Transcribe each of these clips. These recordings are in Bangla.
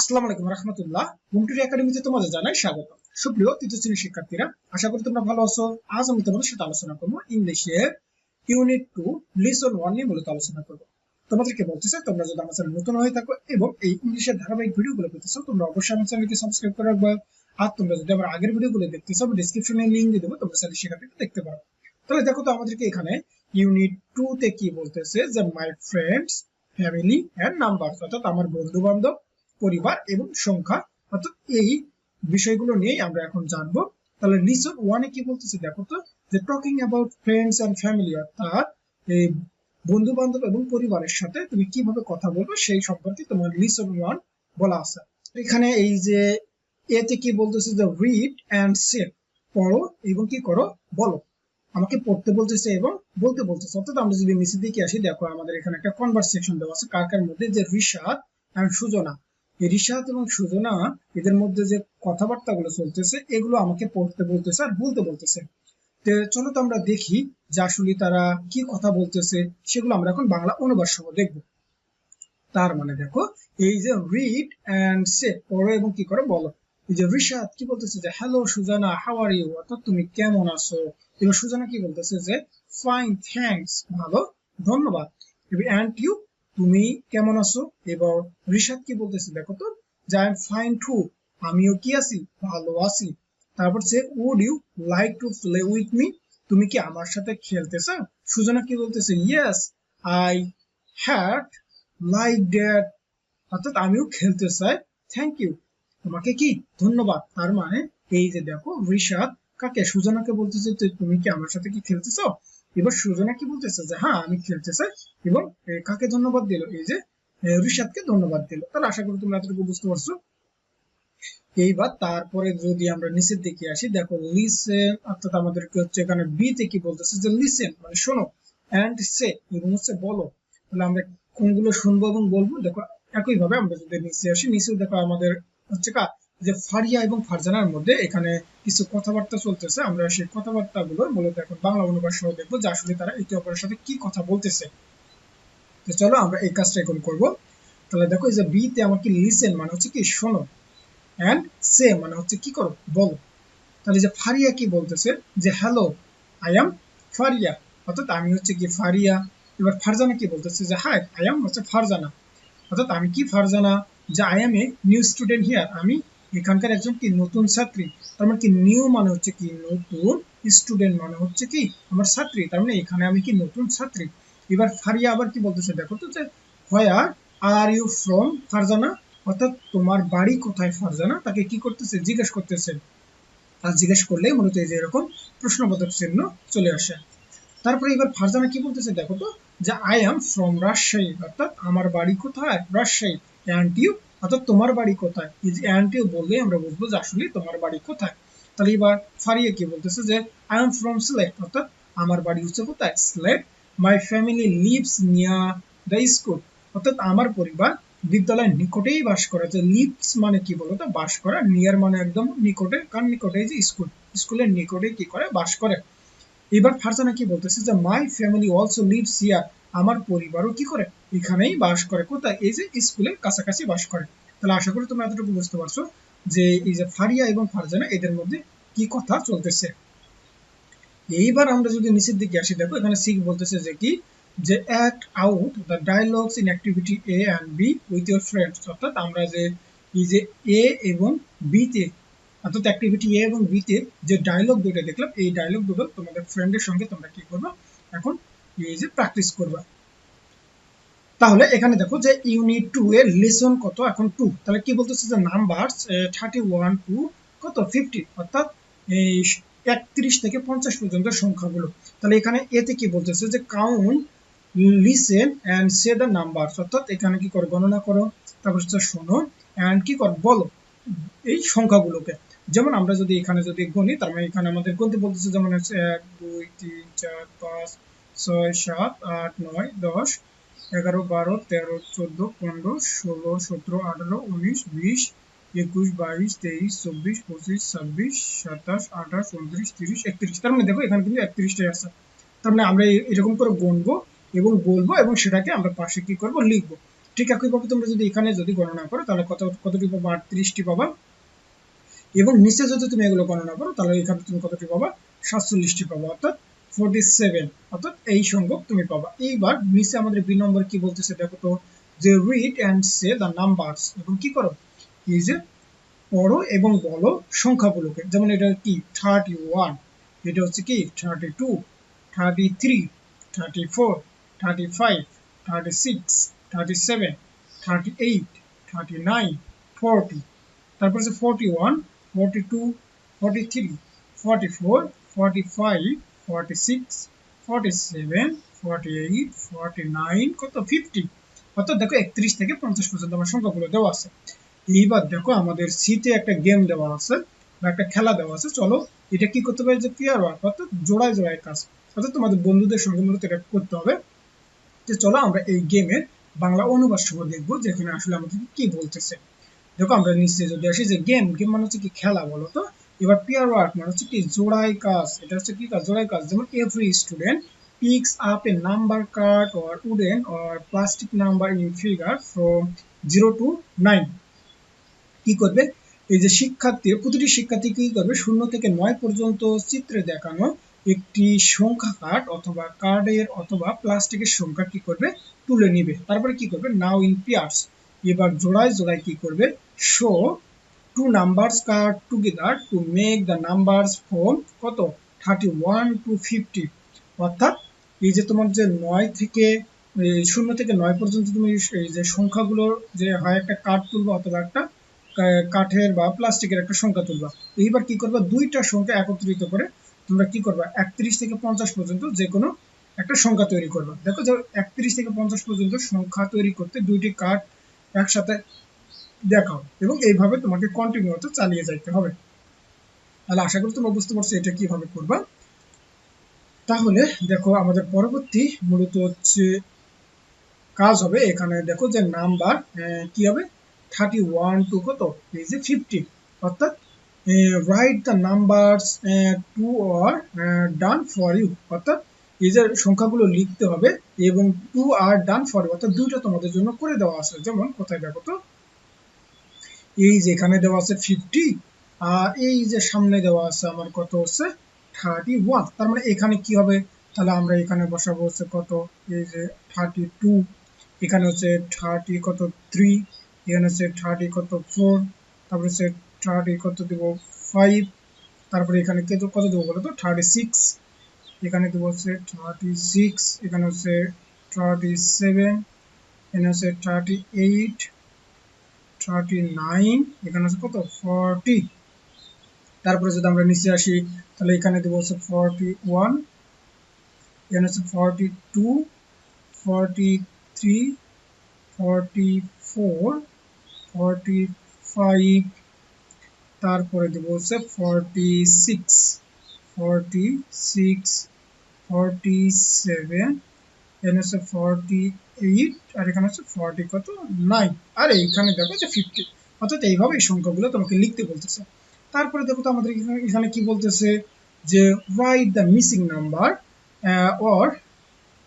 আসসালামু আলাইকুম রহমতুল্লাহ। মুমটুরি একাডেমিতে তোমাদের জানাই স্বাগত। সুপ্রিয় তৃতীয় শ্রেণির শিক্ষার্থীরা, আশা করি তোমরা ভালো আছো। আজ আমি তোমাদের সাথে আলোচনা করব ইংলিশে ইউনিট টু লিসন ওয়ান নিয়ে মূলত আলোচনা করব। তোমাদেরকে বলতেছে তোমরা যদি আমার চ্যানেল নতুন হয়ে থাকো এবং এই ইংলিশের ধারাবাহিক ভিডিওগুলো পেতেছো তোমরা অবশ্যই আমার চ্যানেলকে সাবস্ক্রাইব করে রাখবে। আর তোমরা যদি আমার আগের ভিডিওগুলো দেখতে চাও ডিসক্রিপশনে লিংক দিয়ে দেবো, তোমরা চাইলে সেখান দেখতে পারো। তাহলে দেখো তো আমাদেরকে এখানে ইউনিট টু তে কি বলতেছে যে my friends family and number অর্থাৎ আমার বন্ধু বান্ধব পরিবার এবং সংখ্যা। অর্থাৎ এই বিষয়গুলো নিয়ে আমরা এখন জানব। তাহলে লিসন ওয়ানে কি বলতেছে দেখো তো, যে talking about friends and family অর্থাৎ এই বন্ধু বান্ধব এবং পরিবারের সাথে তুমি কীভাবে কথা বলবে সেই সম্পর্কে তোমার লিসন ওয়ান বলা আছে। এখানে এই যে এতে কি বলতেছে যে রিড অ্যান্ড সেট পড়ো এবং কি করো, বলো। আমাকে পড়তে বলতেছে এবং বলতে বলতেছে। অর্থাৎ আমরা যদি নিচের দিকে আসি, দেখো আমাদের এখানে একটা কনভারসেশন দেওয়া আছে, কার কার মধ্যে যে রিশাদ অ্যান্ড সুজনা। রিশাদ এবং সুজনা এদের মধ্যে যে কথাবার্তা গুলো চলতেছে, এগুলো আমাকে পড়তে বলতেছে আর বলতে বলতেছে। চলো তো আমরা দেখি যে আসলে তারা কি কথা বলতেছে, সেগুলো আমরা এখন বাংলা অনুবাদ সহ দেখব। তার মানে দেখো, এই যে রিড অ্যান্ড সে পড়ো এবং কি করে বলো। এই যে রিশাদ কি বলতেছে যে hello Sujana how are you অর্থাৎ তুমি কেমন আছো? এবার সুজানা কি বলতেছে যে ফাইন থ্যাঙ্কস ভালো, ধন্যবাদ। অ্যান্ড ইউ তুমি কেমন আছো? এবার রিশাদ কি বলতেছে? দেখো তো, যে আই এম ফাইন টু আমিও কি আছি? ভালো আছি। তারপর সে would you like to play with me তুমি কি আমার সাথে খেলতে চাও সুজনা কি বলতেছে? Yes I had like that অর্থাৎ আমিও খেলতে চাই। থ্যাংক ইউ তোমাকে কি? ধন্যবাদ। তার মানে এই যে দেখো ঋষাদ কাকে? সুজনাকে বলতেছে তুমি কি আমার সাথে কি খেলতে চাও এবার সুজনা কি বলতেছে? যে হ্যাঁ আমি খেলতে চাই। এবং কাকে ধন্যবাদ দিল? এই যে ঋষাদকে ধন্যবাদ দিল। তাহলে আশা করি তোমরা এতটুকু বুঝতে পারছ। এইবার তারপরে যদি আমরা নিচের দিকে আসি, দেখো লিসেন অর্থাৎ আমাদেরকে হচ্ছে এখানে বি তে কি বলতেছে? যে লিসেন মানে শোনো অ্যান্ড সে এবং হচ্ছে বলো। তাহলে আমরা কোনগুলো শুনব এবং বলব? দেখো একই ভাবে আমরা যদি নিচে আসি, নিচেও দেখো আমাদের হচ্ছে কা যে ফারিয়া এবং ফারজানার মধ্যে এখানে কিছু কথাবার্তা চলতেছে, আমরা সেই কথাবার্তা গুলো মূলত এখন বাংলা অনুবাদ সহ দেখব যে আসলে তারা একে অপরের সাথে কি কথা বলতেছে। তো চলো আমরা এই কাজটা এখন করব। তাহলে দেখো, এই যে বি তে আমার কি লিসেন মানে হচ্ছে কি শোনো অ্যান্ড সে মানে হচ্ছে কি করো, বলো। তাহলে যে ফারিয়া কি বলতেছে? যে হ্যালো আই এম ফারিয়া। অর্থাৎ আমি হচ্ছে কি ফারিয়া। এবার ফারজানা কি বলতেছে? যে হাই আই এম হচ্ছে ফারজানা। অর্থাৎ আমি কি ফারজানা? যে I am a new student here আমি এখানকার একজন কি নতুন ছাত্রী? তার মানে কি নিউ মানে হচ্ছে কি নতুন স্টুডেন্ট মানে হচ্ছে কি আমার ছাত্রী। তার মানে এখানে আমি কি নতুন ছাত্রী? এবার ফারিয়া আবার কি বলতেছে? দেখো তো যে where are you from Farzana? অর্থাৎ তোমার বাড়ি কোথায় ফারজানা? তাকে কি করতেছে? জিজ্ঞেস করতেছে। আর জিজ্ঞেস করলেই মূলত এই যে এরকম প্রশ্নবোধক চিহ্ন চলে আসে। তারপরে এবার ফারজানা কি বলতেছে? দেখো তো, যে আই এম ফ্রম রাজশাহী অর্থাৎ আমার বাড়ি কোথায়? রাজশাহী অ্যান্ড ইউ অর্থাৎ তোমার বাড়ি কোথায়? যে অ্যান্ড বললে আমরা বুঝব যে আসলে তোমার বাড়ি কোথায়। তাহলে এবার ফারিয়া কি বলতেছে যে আই এম ফ্রম সিলেট অর্থাৎ আমার বাড়ি হচ্ছে কোথায়? Sylhet my family lives near the school অর্থাৎ আমার পরিবার বিদ্যালয়ের নিকটেই বাস করে। যে লিভস মানে কি বলতো বাস করা। নিয়ার মানে একদম নিকটে, কার নিকটে? যে স্কুল স্কুলের নিকটে কি করে? বাস করে। এবার ফারজানা কি বলতেছে যে my family also lives here আমার পরিবারও কি করে? এখানেই বাস করে। কোথায়? এই যে স্কুলের কাছাকাছি বাস করে। তাহলে আশা করি তোমরা এতটুকু বুঝতে পারছ যে, এই যে ফারিয়া এবং ফারজানা এদের মধ্যে কি কথা চলতেছে। এইবার আমরা যদি নিচের দিকে আসি, দেখো এখানে সিক বলতেছে যে কি? যে act out the dialogues in activity A and B with your friends অর্থাৎ আমরা যে, এই যে এ এবং বি তে অর্থাৎ অ্যাক্টিভিটি এ এবং বি তে যে ডায়লগ দুটো দেখলাম, এই ডায়লগ দুটো তোমাদের ফ্রেন্ডের সঙ্গে তোমরা কি করবে? এখন যে প্র্যাকটিস করবা। তাহলে এখানে দেখো যে ইউনিট টু এর লেসন কত? এখন টু তাহলে কি বলতেছে যে নাম্বারস থার্টি ওয়ান টু কত? ফিফটি অর্থাৎ এই একত্রিশ থেকে পঞ্চাশ পর্যন্ত সংখ্যাগুলো। তাহলে এখানে এতে কি বলতেছে যে count listen and say the number অর্থাৎ এখানে কি করো? গণনা করো। তারপর হচ্ছে শোনো অ্যান্ড কি কর? বলো। এই সংখ্যাগুলোকে। যেমন আমরা যদি এখানে যদি গণি তার মানে এখানে আমাদের গণতে বলতেছে যেমন হচ্ছে এক, দুই, তিন, চার, পাঁচ, ছয়, সাত, আট, নয়, দশ, এগারো, বারো, তেরো, চোদ্দ, পনেরো, ষোলো, সতেরো, আঠারো, উনিশ, বিশ, একুশ, বাইশ, তেইশ, চব্বিশ, পঁচিশ, ছাব্বিশ, সাতাশ, আঠাশ, উনত্রিশ, তিরিশ, একত্রিশ। তার মানে দেখো, এখানে কিন্তু একত্রিশটাই আছে। তার মানে আমরা এরকম করে গুনবো এবং বলব এবং সেটাকে আমরা পাশে কি করব, লিখব। ঠিক একইভাবে তোমরা যদি এখানে যদি গণনা করো, তাহলে কত কতটি পাবা আটত্রিশটি পাবা? এবং নিচে যদি তুমি এগুলো গণনা করো, তাহলে এখানে তুমি কতটি পাবা? সাতচল্লিশটি পাবা। অর্থাৎ ফোরটি সেভেন অর্থাৎ এই সংখ্যক তুমি পাবা। এইবার নিচে আমাদের বি নম্বর কি বলতেছে, দেখো তো, যে read and say the numbers এবং কি করো? এই যে পড়ো এবং বলো সংখ্যাগুলোকে। যেমন এটা কি? থার্টি ওয়ান এটা হচ্ছে কি? Thirty two thirty three thirty four thirty five thirty six thirty seven thirty eight thirty nine forty তারপর হচ্ছে forty one forty two forty three forty four forty five forty six forty seven forty eight forty nine কত? ফিফটি অর্থাৎ দেখো থেকে পঞ্চাশ আমার সংখ্যাগুলো দেওয়া আছে। এইবার দেখো আমাদের সিতে একটা গেম দেওয়া আছে বা একটা খেলা দেওয়া আছে। চলো এটা কি করতে পারে? যে পেয়ার ওয়ার্ক অর্থাৎ জোড়ায় জোড়ায় কাজ। অর্থাৎ তোমাদের বন্ধুদের সঙ্গে মূলত এটা করতে হবে। যে চলো আমরা এই গেমের বাংলা অনুবাদ দেখব যেখানে আসলে আমাদের কি বলতেছে। দেখো আমরা নিশ্চয়ই যদি আসি যে গেম গেম মানে হচ্ছে কি খেলা বলো তো এবার পেয়ার ওয়ার্ক মানে হচ্ছে কি জোড়াই কাজ এটা হচ্ছে কি কাজ জোড়াই কাজ যেমন every student picks up a number card or wooden or plastic number in figure from 0 to 9 কি করবে? এই যে শিক্ষার্থী, প্রতিটি শিক্ষার্থী কি করবে? শূন্য থেকে নয় পর্যন্ত চিত্রে দেখানো একটি সংখ্যা কার্ড অথবা কার্ডের অথবা প্লাস্টিকের সংখ্যা কি করবে? তুলে নিবে। তারপরে কি করবে? নাও ইন পেয়ার্স এবার জোড়ায় জোড়ায় কি করবে? Show two numbers card together to make the numbers from কত? থার্টি ওয়ান টু ফিফটি অর্থাৎ এই যে তোমার যে নয় থেকে শূন্য থেকে নয় পর্যন্ত তুমি এই যে সংখ্যাগুলোর যে হয় একটা কাঠ তুলবা অথবা একটা কাঠের বা প্লাস্টিকের একটা সংখ্যা তুলবা। এইবার কি করবা? দুইটা সংখ্যা একত্রিত করে তোমরা কি করবা? একত্রিশ থেকে পঞ্চাশ পর্যন্ত যে কোনো একটা সংখ্যা তৈরি করবা। দেখো যে একত্রিশ থেকে পঞ্চাশ পর্যন্ত সংখ্যা তৈরি করতে দুইটি কার্ড একসাথে দেখাও এবং এইভাবে তোমাকে কন্টিনিউ কন্টিনিউতে চালিয়ে যাইতে হবে। তাহলে আশা করি তোমরা বুঝতে পারছ এটা কীভাবে করবা। তাহলে দেখো আমাদের পরবর্তী মূলত হচ্ছে কাজ হবে এখানে দেখো যে নাম্বার কি হবে? থার্টি ওয়ান টু কত? এই যে ফিফটি অর্থাৎ write the numbers to are done for you অর্থাৎ যে সংখ্যাগুলো লিখতে হবে এবং টু আর ডান ফর অর্থাৎ দুইটা তোমাদের জন্য করে দেওয়া আছে। যেমন, কোথায় দেখো তো? এই যে এখানে দেওয়া আছে ফিফটি আর এই যে সামনে দেওয়া আছে আমার কত হচ্ছে? থার্টি ওয়ান তার মানে এখানে কি হবে? তাহলে আমরা এখানে বসাবো হচ্ছে কত? এই যে থার্টি টু এখানে হচ্ছে থার্টি কত থ্রি এখানে হচ্ছে থার্টি কত ফোর তারপরে হচ্ছে থার্টি কত দেবো ফাইভ তারপরে এখানে কত দেবো বলো তো? থার্টি সিক্স এখানে দেবো হচ্ছে থার্টি সিক্স এখানে হচ্ছে থার্টি সেভেন এখানে হচ্ছে থার্টি এইট থার্টি নাইন এখানে হচ্ছে কত? ফর্টি তারপরে যদি আমরা নিচে আসি, তাহলে এখানে দেবো হচ্ছে ফর্টি ওয়ান এখানে হচ্ছে forty two forty three forty four forty five তারপরে দেবো হচ্ছে forty six forty six forty seven এখানে হচ্ছে ফর্টি এইট আর এখানে হচ্ছে ফর্টি কত? নাইন আর এইখানে দেখো যে ফিফটি অর্থাৎ এইভাবে এই সংখ্যাগুলো তোমাকে লিখতে বলতেছে। তারপরে দেখো তো আমাদের এখানে- কি বলতেছে যে write the missing number or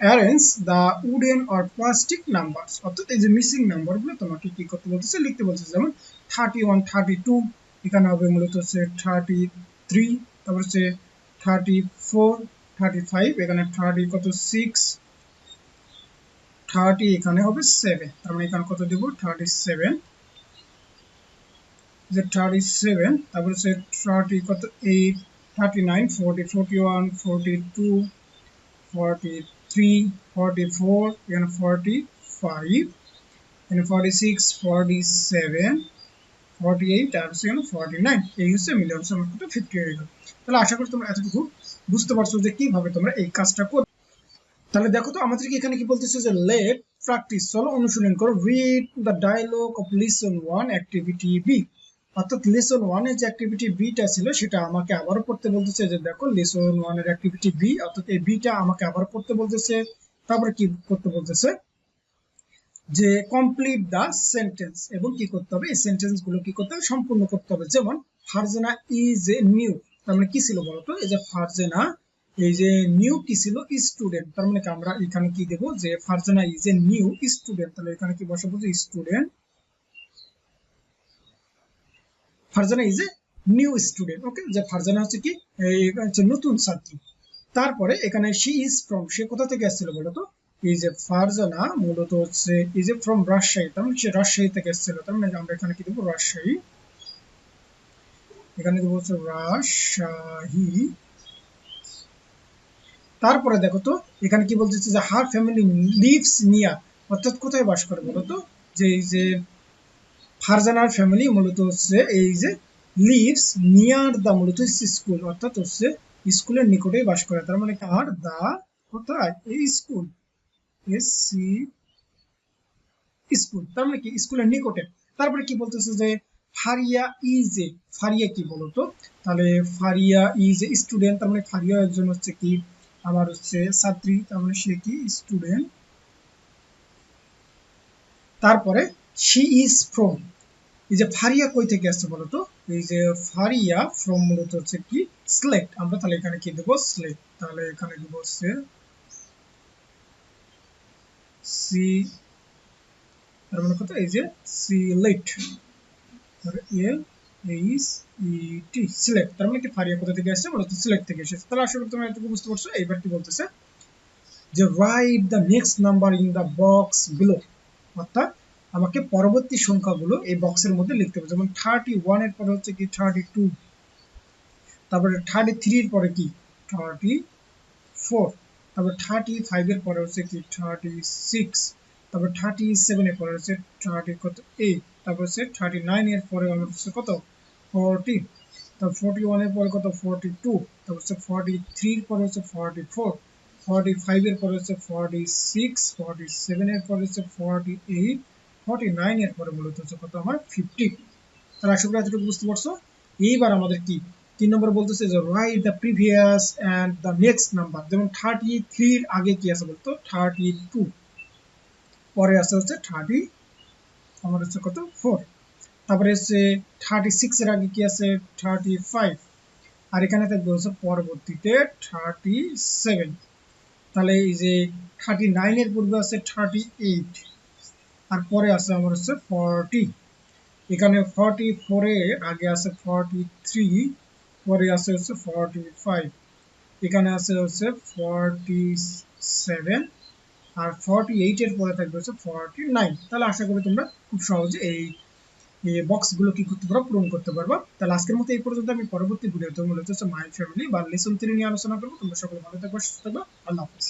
arrange the wooden or plastic numbers অর্থাৎ এই যে মিসিং নাম্বারগুলো তোমাকে কি করতে বলতেছে? লিখতে বলতেছে যেমন থার্টি ওয়ান থার্টি টু এখানে হবে মূলত হচ্ছে থার্টি থ্রি তারপর হচ্ছে থার্টি ফোর থার্টি ফাইভ এখানে থার্টি কত সিক্স থার্টি এখানে হবে সেভেন তার মানে এখানে কত দেবো? থার্টি সেভেন যে থার্টি সেভেন তারপর হচ্ছে থার্টি কত eight thirty nine forty forty one forty two forty three forty four এখানে ফোরটি ফাইভ এখানে forty six forty seven forty eight আর হচ্ছে যে তাহলে দেখো তো, আমাদেরকে এখানে কি বলতেছে যে লেট প্র্যাকটিস চলো অনুশীলন করো। Read the dialogue of listen one activity B অর্থাৎ লেসন ওয়ানের যে অ্যাক্টিভিটি বিটা ছিল, সেটা আমাকে আবারও পড়তে বলতেছে যে দেখো লেসন ওয়ানের অ্যাক্টিভিটি বি অর্থাৎ এই বিটা আমাকে আবার পড়তে বলতেছে। তারপরে কি করতে বলতেছে? যে কমপ্লিট দা সেন্টেন্স এবং কি করতে হবে? এই সেন্টেন্সগুলো কি করতে হবে? সম্পূর্ণ করতে হবে। যেমন, ফারজানা ইজ এ নিউ তার মানে কি ছিল বলতো? এই যে ফারজানা, এই যে নিউ কি ছিল? স্টুডেন্ট তার মানে আমরা এখানে কি দেব? যে Farzana is a new student তাহলে এখানে কি বসাবো? যে student Farzana is a new student okay যে ফারজানা হচ্ছে কি? নতুন ছাত্রী। তারপরে এখানে শি ইজ ফ্রম সে কোথা থেকে আসছিল বলতো? এই যে ফারজানা মূলত হচ্ছে এই যে ফ্রম রাজশাহী তার মানে সে রাজশাহী থেকে এসেছিল। তার মানে আমরা এখানে কি দেবো? রাজশাহী এখানে দেবো হচ্ছে রাজশাহী তারপরে দেখো তো, এখানে কি বলতেছে যে হার ফ্যামিলি লিভস নিয়ার অর্থাৎ কোথায় বাস করে বলতো যে এই যে ফারজানার ফ্যামিলি মূলত হচ্ছে এই যে লিভস নিয়ার দা মূলত স্কুল অর্থাৎ হচ্ছে স্কুলের নিকটেই বাস করে। তার মানে আর দা কোথায়? এই স্কুল এস সি স্কুল। তার মানে কি? স্কুলের নিকটে। তারপরে কি বলতেছে যে, ফারিয়া ইজ এ, ফারিয়া কি তাহলে ফারিয়া ইজ এ স্টুডেন্ট, তার মানে ফারিয়া একজন হচ্ছে কি? আমার হচ্ছে ছাত্রী, তার মানে সে কি? স্টুডেন্ট। তারপরে শি ইজ ফ্রম এই যে ফারিয়া কই থেকে আসছে বলতো? এই যে ফারিয়া ফ্রম মূলত হচ্ছে কি? সিলেক্ট আমরা তাহলে এখানে কি দেবো? সিলেক্ট তাহলে এখানে দেব হচ্ছে সি, তার মানে কত? এই যে select. L, H E T select. তার মানে কি ফারিয়া কোথা থেকে সিলেক্ট থেকে এসেছে তাহলে এটুকু বুঝতে পারছ বলতেছে? যে the next number in the box below অর্থাৎ আমাকে পরবর্তী সংখ্যাগুলো এই বক্সের মধ্যে লিখতে হবে। যেমন থার্টি ওয়ানের পরে হচ্ছে কি থার্টি টু তারপরে থার্টি থ্রির পরে কি? থার্টি ফোর তারপর থার্টি ফাইভ এর পরে হচ্ছে কি থার্টি সিক্স তারপর থার্টি সেভেন এর পরে হচ্ছে থার্টি কত এইট তারপর হচ্ছে থার্টি নাইন এর পরে আমার হচ্ছে কত ফোরটি তারপর ফোরটি ওয়ানের পরে কত ফোরটি টু তারপর হচ্ছে ফোরটি থ্রির পরে হচ্ছে ফোরটি ফোর ফর্টি ফাইভ এর পরে হচ্ছে ফোরটি সিক্স ফোরটি সেভেন এর পরে হচ্ছে ফোরটি এইট ফর্টি নাইন এর পরে মূলত হচ্ছে কত আমার ফিফটি তাহলে আশা করি এতটুকু বুঝতে পারছ? এইবার আমাদের কি তিন নম্বর বলতেছে যে write the previous and the next number যেমন থার্টি থ্রির আগে কি আছে বলতো? থার্টি টু পরে আছে হচ্ছে থার্টি আমার হচ্ছে কত? ফোর তারপরে হচ্ছে থার্টি সিক্স এর আগে কি আছে? থার্টি ফাইভ আর এখানে থাকবে হচ্ছে পরবর্তীতে থার্টি সেভেন তাহলে এই যে থার্টি নাইনের পূর্বে আছে থার্টি এইট আর পরে আছে আমার হচ্ছে ফর্টি এখানে ফর্টি ফোরে আগে আছে ফর্টি থ্রি পরে আছে হচ্ছে ফর্টি ফাইভ এখানে আছে হচ্ছে ফর্টি সেভেন আর ফর্টি এইটের পরে থাকবে হচ্ছে ফর্টি নাইন তাহলে আশা করি তোমরা খুব সহজে এই বক্সগুলো কি করতে পারো, পূরণ করতে পারবা। তাহলে আজকের মতো এই পর্যন্ত আমি পরবর্তী ভিডিওতে মূলত হচ্ছে মাই ফ্যামিলি বা লেসন থ্রি নিয়ে আলোচনা করব। তোমরা সকলে ভালো থাকব, সুস্থ থাকব। আল্লাহ হাফিজ।